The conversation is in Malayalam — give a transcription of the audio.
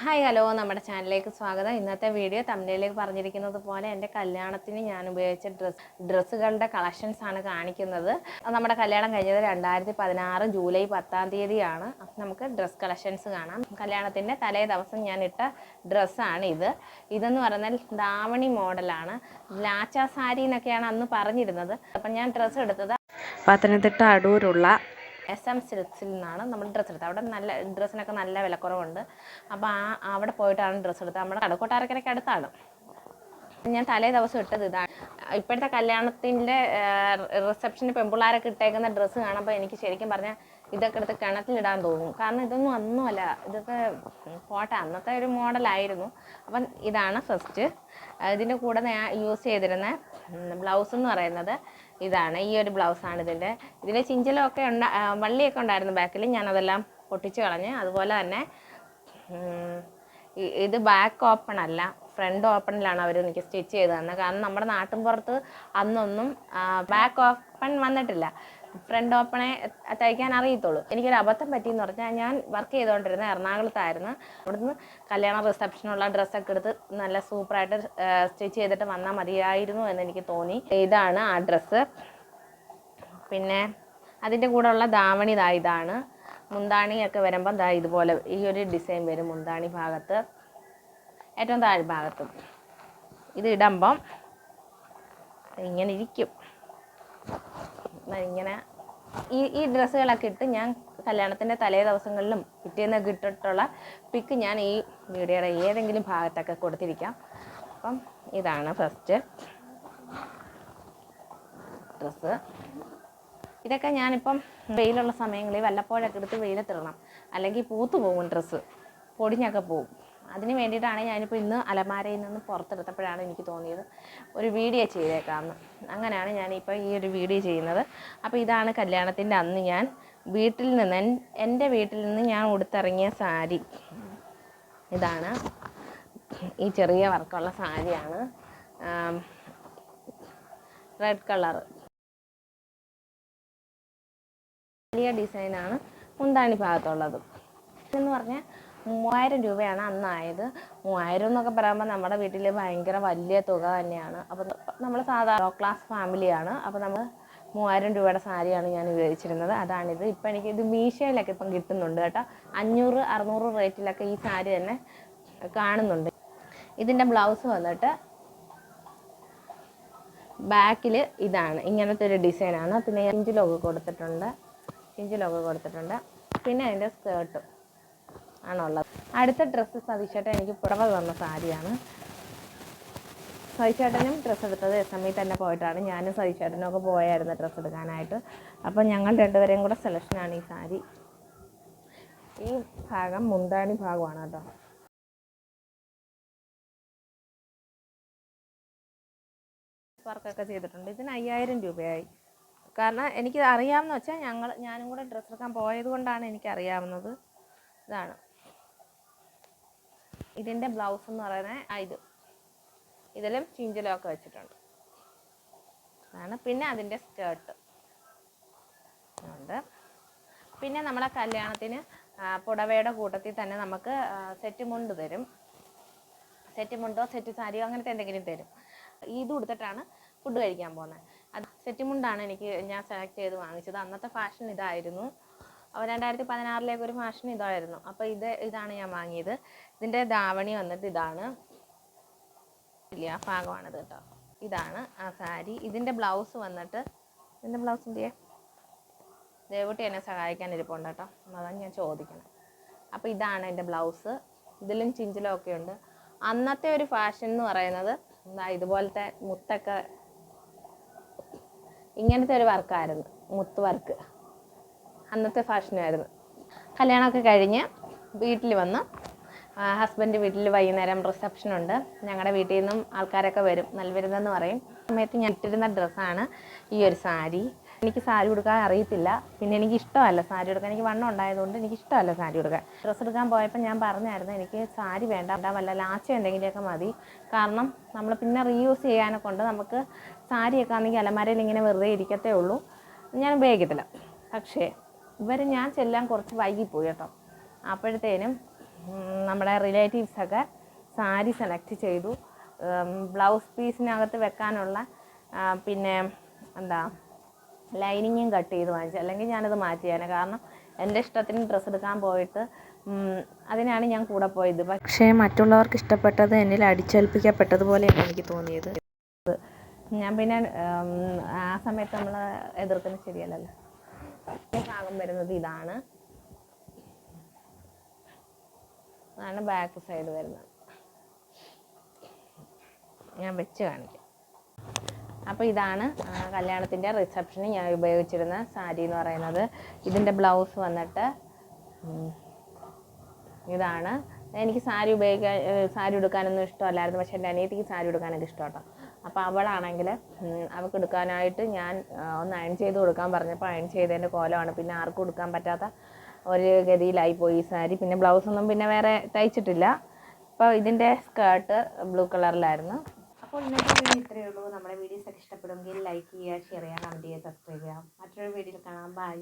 Hi hello. നമ്മുടെ ചാനലിലേക്ക് സ്വാഗതം. ഇന്നത്തെ വീഡിയോ തമിഴിലേക്ക് പറഞ്ഞിരിക്കുന്നത് പോലെ എന്റെ കല്യാണത്തിന് ഞാൻ ഉപയോഗിച്ച ഡ്രസ് ഡ്രസ്സുകളുടെ കളക്ഷൻസ് ആണ് കാണിക്കുന്നത്. നമ്മുടെ കല്യാണം കഴിഞ്ഞത് രണ്ടായിരത്തി പതിനാറ് ജൂലൈ പത്താം തീയതിയാണ്. അപ്പം നമുക്ക് ഡ്രസ് കളക്ഷൻസ് കാണാം. കല്യാണത്തിന്റെ തലേ ദിവസം ഞാൻ ഇട്ട ഡ്രസ്സാണ് ഇത്. ഇതെന്ന് പറഞ്ഞാൽ ദാവണി മോഡലാണ്. ലാച്ച സാരി എന്നൊക്കെയാണ് അന്ന് പറഞ്ഞിരുന്നത്. അപ്പം ഞാൻ ഡ്രസ്സ് എടുത്തത് പത്തനംതിട്ട അടൂരുള്ള എസ് എം സിൽക്സിൽ നിന്നാണ് നമ്മൾ ഡ്രസ്സ് എടുത്തത്. അവിടെ നല്ല ഡ്രസ്സിനൊക്കെ നല്ല വിലക്കുറവുണ്ട്. അപ്പോൾ ആ അവിടെ പോയിട്ടാണ് ഡ്രസ്സ് എടുത്തത്. നമ്മുടെ കടക്കോട്ടാരക്കരയ്ക്ക് അടുത്താണ്. ഞാൻ തലേ ദിവസം ഇട്ടത് ഇതാണ്. ഇപ്പോഴത്തെ കല്യാണത്തിന്റെ റിസപ്ഷന് പെമ്പിള്ളാരൊക്കെ ഇട്ടേക്കുന്ന ഡ്രസ്സ് കാണുമ്പോൾ എനിക്ക് ശരിക്കും പറഞ്ഞാൽ ഇതൊക്കെ എടുത്ത് കിണറ്റിലിടാൻ തോന്നും. കാരണം ഇതൊന്നും ഒന്നുമല്ല. ഇതൊക്കെ പോട്ടെ അന്നത്തെ ഒരു മോഡലായിരുന്നു. അപ്പം ഇതാണ് ഫസ്റ്റ്. ഇതിന്റെ കൂടെ ഞാൻ യൂസ് ചെയ്തിരുന്ന ബ്ലൗസ് എന്ന് പറയുന്നത് ഇതാണ്. ഈ ഒരു ബ്ലൗസാണ് ഇതിന്റെ ഇതിന്റെ ചിഞ്ചലമൊക്കെ ഉണ്ടാ വള്ളിയൊക്കെ ഉണ്ടായിരുന്നു ബാക്കിൽ ഞാനതെല്ലാം പൊട്ടിച്ച് കളഞ്ഞ് അതുപോലെ തന്നെ ഇത് ബാക്ക് ഓപ്പൺ അല്ല ഫ്രണ്ട് ഓപ്പണിലാണ് അവർ എനിക്ക് സ്റ്റിച്ച് ചെയ്ത് തന്നത്. കാരണം നമ്മുടെ നാട്ടിൻ പുറത്ത് അന്നൊന്നും ബാക്ക് ഓപ്പൺ വന്നിട്ടില്ല. ഫ്രണ്ട് ഓപ്പണെ തയ്ക്കാൻ അറിയത്തുള്ളൂ. എനിക്കൊരു അബദ്ധം പറ്റിയെന്ന് പറഞ്ഞാൽ ഞാൻ വർക്ക് ചെയ്തുകൊണ്ടിരുന്ന എറണാകുളത്തായിരുന്നു. അവിടുന്ന് കല്യാണ റിസപ്ഷനുള്ള ഡ്രസ്സൊക്കെ എടുത്ത് നല്ല സൂപ്പറായിട്ട് സ്റ്റിച്ച് ചെയ്തിട്ട് വന്നാൽ മതിയായിരുന്നു എന്ന് എനിക്ക് തോന്നി. ഇതാണ് ആ ഡ്രസ്സ്. പിന്നെ അതിന്റെ ഉള്ള ദാവണി ദാ ഇതാണ്. മുന്താണിയൊക്കെ വരുമ്പം ദാ ഇതുപോലെ ഈ ഒരു ഡിസൈൻ വരും മുന്താണി ഭാഗത്ത്. ഏറ്റവും താഴെ ഭാഗത്തും ഇത് ഇടുമ്പം ഇങ്ങനെ ഇരിക്കും. ഇങ്ങനെ ഈ ഈ ഡ്രസ്സുകളൊക്കെ ഇട്ട് ഞാൻ കല്യാണത്തിന്റെ തലേ ദിവസങ്ങളിലും പിറ്റേന്നൊക്കെ ഇട്ടിട്ടുള്ള പിക്ക് ഞാൻ ഈ വീഡിയോയുടെ ഏതെങ്കിലും ഭാഗത്തൊക്കെ കൊടുത്തിരിക്കാം. അപ്പം ഇതാണ് ഫസ്റ്റ് ഡ്രസ്സ് ഇതൊക്കെ ഞാനിപ്പം വെയിലുള്ള സമയങ്ങളിൽ വല്ലപ്പോഴൊക്കെ എടുത്ത് വെയിലത്തിടണം. അല്ലെങ്കിൽ പൂത്തു പോകും ഡ്രസ്സ് പൊടിഞ്ഞൊക്കെ പോകും. അതിന് വേണ്ടിയിട്ടാണ് ഞാനിപ്പോൾ ഇന്ന് അലമാരയിൽ നിന്ന് പുറത്തെടുത്തപ്പോഴാണ് എനിക്ക് തോന്നിയത് ഒരു വീഡിയോ ചെയ്തേക്കാമെന്ന്. അങ്ങനെയാണ് ഞാനിപ്പോൾ ഈ ഒരു വീഡിയോ ചെയ്യുന്നത്. അപ്പോൾ ഇതാണ് കല്യാണത്തിന്റെ അന്ന് ഞാൻ വീട്ടിൽ നിന്ന് എന്റെ വീട്ടിൽ നിന്ന് ഞാൻ ഉടുത്തിറങ്ങിയ സാരി. ഇതാണ് ഈ ചെറിയ വർക്കുള്ള സാരിയാണ്. Red colour. വലിയ ഡിസൈനാണ് മുന്താണി ഭാഗത്തുള്ളത്. എന്ന് പറഞ്ഞാൽ മൂവായിരം രൂപയാണ് അന്നായത്. മൂവായിരം എന്നൊക്കെ പറയുമ്പോൾ നമ്മുടെ വീട്ടിൽ ഭയങ്കര വലിയ തുക തന്നെയാണ്. അപ്പോൾ നമ്മൾ സാധാരണ ക്ലാസ് ഫാമിലിയാണ് അപ്പോൾ നമ്മൾ മൂവായിരം രൂപയുടെ സാരിയാണ് ഞാൻ ഉപയോഗിച്ചിരുന്നത്. അതാണിത്. ഇപ്പം എനിക്ക് ഇത് മീഷയിലൊക്കെ ഇപ്പം കിട്ടുന്നുണ്ട് കേട്ടോ. അഞ്ഞൂറ് അറുന്നൂറ് റേറ്റിലൊക്കെ ഈ സാരി തന്നെ കാണുന്നുണ്ട്. ഇതിന്റെ ബ്ലൗസ് വന്നിട്ട് ബാക്കിൽ ഇതാണ്. ഇങ്ങനത്തെ ഒരു ഡിസൈനാണ്. പിന്നെ ഇഞ്ചിലൊക്കെ കൊടുത്തിട്ടുണ്ട്. ഇഞ്ചിലൊക്കെ കൊടുത്തിട്ടുണ്ട്. പിന്നെ അതിന്റെ സ്കേർട്ട്. ആണുള്ളത്. അടുത്ത ഡ്രസ്സ് സതീശേട്ടൻ എനിക്ക് പുറമെ തന്ന സാരിയാണ്. സതീശേട്ടനും ഡ്രസ്സ് എടുത്തത് എസ് എം ഇ തന്നെ പോയിട്ടാണ്. ഞാനും സതീശേട്ടനും ഒക്കെ പോയായിരുന്നു ഡ്രസ്സ് എടുക്കാനായിട്ട്. അപ്പോൾ ഞങ്ങൾ രണ്ടുപേരെയും കൂടെ സെലക്ഷനാണ് ഈ സാരി. ഈ ഭാഗം മുന്താണി ഭാഗമാണ് കേട്ടോ. വർക്കൊക്കെ ചെയ്തിട്ടുണ്ട്. ഇതിന് അയ്യായിരം രൂപയായി. കാരണം എനിക്ക് അറിയാമെന്ന് വെച്ചാൽ ഞങ്ങൾ ഞാനും കൂടെ ഡ്രസ്സ് എടുക്കാൻ പോയത് കൊണ്ടാണ് എനിക്കറിയാവുന്നത്. ഇതാണ്. ഇതിന്റെ ബ്ലൗസ് എന്ന് പറയുന്നത് ഇത്. ഇതിലും ചിഞ്ചിലും ഒക്കെ വെച്ചിട്ടുണ്ട്. അതാണ് പിന്നെ അതിന്റെ സ്കേർട്ട് ഉണ്ട് പിന്നെ നമ്മളെ കല്യാണത്തിന് പുടവയുടെ കൂട്ടത്തിൽ തന്നെ നമുക്ക് സെറ്റ് മുണ്ട് തരും. സെറ്റ് മുണ്ടോ സെറ്റ് സാരിയോ അങ്ങനത്തെ എന്തെങ്കിലും തരും. ഇത് കൊടുത്തിട്ടാണ് ഫുഡ് കഴിക്കാൻ പോകുന്നത്. അത് സെറ്റ് മുണ്ടാണ് എനിക്ക് ഞാൻ സെലക്ട് ചെയ്ത് വാങ്ങിച്ചത്. അന്നത്തെ ഫാഷൻ ഇതായിരുന്നു. രണ്ടായിരത്തി പതിനാറിലേക്ക് ഒരു ഫാഷൻ ഇതായിരുന്നു. അപ്പോൾ ഇത് ഇതാണ് ഞാൻ വാങ്ങിയത്. ഇതിന്റെ ദാവണി വന്നിട്ട് ഇതാണ്. ഇല്ല ഭാഗമാണിത് കേട്ടോ. ഇതാണ് ആ സാരി. ഇതിന്റെ ബ്ലൗസ് വന്നിട്ട് ഇതിന്റെ ബ്ലൗസ് എന്തിയെ? ദേവൂട്ടി എന്നെ സഹായിക്കാൻ ഇരിപ്പുണ്ട് കേട്ടോ അതാണ് ഞാൻ ചോദിക്കണം. അപ്പോൾ ഇതാണ് എന്റെ ബ്ലൗസ്. ഇതിലും ചിഞ്ചിലും ഒക്കെ ഉണ്ട്. അന്നത്തെ ഒരു ഫാഷൻ എന്ന് പറയുന്നത് എന്താ ഇതുപോലത്തെ മുത്തൊക്കെ ഇങ്ങനത്തെ ഒരു വർക്കായിരുന്നു മുത്ത് വർക്ക് അന്നത്തെ ഫാഷനായിരുന്നു കല്യാണമൊക്കെ കഴിഞ്ഞ് വീട്ടിൽ വന്ന് ഹസ്ബൻഡ് വീട്ടിൽ വൈകുന്നേരം റിസപ്ഷൻ ഉണ്ട്. ഞങ്ങളുടെ വീട്ടിൽ നിന്നും ആൾക്കാരൊക്കെ വരും. നൽവരുന്നെന്ന് പറയും. സമയത്ത് ഞാൻ ഇട്ടിരുന്ന ഡ്രസ്സാണ് ഈ ഒരു സാരി. എനിക്ക് സാരി ഉടുക്കാൻ അറിയത്തില്ല. പിന്നെ എനിക്ക് ഇഷ്ടമല്ല സാരി ഉടുക്കാൻ. എനിക്ക് വണ്ണം ഉണ്ടായതുകൊണ്ട് എനിക്ക് ഇഷ്ടമല്ല സാരി ഉടുക്കാൻ. ഡ്രസ്സ് എടുക്കാൻ പോയപ്പോൾ ഞാൻ പറഞ്ഞായിരുന്നു എനിക്ക് സാരി വേണ്ട. വല്ല ലാച്ച എന്തെങ്കിലുമൊക്കെ മതി. കാരണം നമ്മൾ പിന്നെ റീയൂസ് ചെയ്യാനെ കൊണ്ട് നമുക്ക് സാരിയൊക്കെ ആണെങ്കിൽ അലമാരയിൽ ഇങ്ങനെ വെറുതെ ഇരിക്കത്തേ ഉള്ളൂ. ഞാൻ ഉപയോഗിക്കത്തില്ല. പക്ഷേ ഇവർ ഞാൻ ചെല്ലാൻ കുറച്ച് വൈകിപ്പോയി കേട്ടോ. അപ്പോഴത്തേനും നമ്മുടെ റിലേറ്റീവ്സൊക്കെ സാരി സെലക്ട് ചെയ്തു. ബ്ലൗസ് പീസിനകത്ത് വെക്കാനുള്ള പിന്നെ എന്താ ലൈനിങ്ങും കട്ട് ചെയ്ത് വാങ്ങിച്ചു. അല്ലെങ്കിൽ ഞാനത് മാറ്റിയാണ് കാരണം എന്റെ ഇഷ്ടത്തിന് ഡ്രസ്സ് എടുക്കാൻ പോയിട്ട് അതിനാണ് ഞാൻ കൂടെ പോയത്. പക്ഷേ മറ്റുള്ളവർക്ക് ഇഷ്ടപ്പെട്ടത് എന്നിൽ അടിച്ചേൽപ്പിക്കപ്പെട്ടതുപോലെയാണ് എനിക്ക് തോന്നിയത്. ഞാൻ പിന്നെ ആ സമയത്ത് നമ്മൾ എതിർക്കുന്നത് ശരിയല്ലല്ലോ. ഭാഗം വരുന്നത് ഇതാണ്. അതാണ് ബാക്ക് സൈഡ് വരുന്നത്. ഞാൻ വെച്ച് കാണിക്കാം. അപ്പോൾ ഇതാണ് കല്യാണത്തിന്റെ റിസപ്ഷന് ഞാൻ ഉപയോഗിച്ചിരുന്ന സാരി എന്ന് പറയുന്നത്. ഇതിന്റെ ബ്ലൗസ് വന്നിട്ട് ഇതാണ്. എനിക്ക് സാരി ഉപയോഗിക്കാൻ സാരി ഉടുക്കാനൊന്നും ഇഷ്ടമല്ലായിരുന്നു പക്ഷേ എന്റെ അനിയത്തിക്ക് സാരി ഉടുക്കാനൊക്കെ ഇഷ്ടമാട്ടോ. അപ്പോൾ അവളാണെങ്കിൽ അവൾക്ക് എടുക്കാനായിട്ട് ഞാൻ ഒന്ന് അയൺ ചെയ്ത് കൊടുക്കാൻ പറഞ്ഞപ്പോൾ അയൺ ചെയ്തതിന്റെ കോലമാണ്. പിന്നെ ആർക്കും കൊടുക്കാൻ പറ്റാത്ത ഒരു ഗതിയിലായി പോയി ഈ സാരി. പിന്നെ ബ്ലൗസൊന്നും പിന്നെ വേറെ തയ്ച്ചിട്ടില്ല. അപ്പോൾ ഇതിന്റെ സ്കേർട്ട് ബ്ലൂ കളറിലായിരുന്നു അപ്പോൾ ഇന്നത്തെ വീഡിയോ ഇത്രയേ ഉള്ളൂ. നമ്മുടെ വീഡിയോസ് ഒക്കെ ഇഷ്ടപ്പെടുമെങ്കിൽ ലൈക്ക് ചെയ്യുക ഷെയർ ചെയ്യുക കമന്റ് ചെയ്യുക സബ്സ്ക്രൈബ് ചെയ്യുക. മറ്റൊരു വീഡിയോയിൽ കാണാം. ബൈ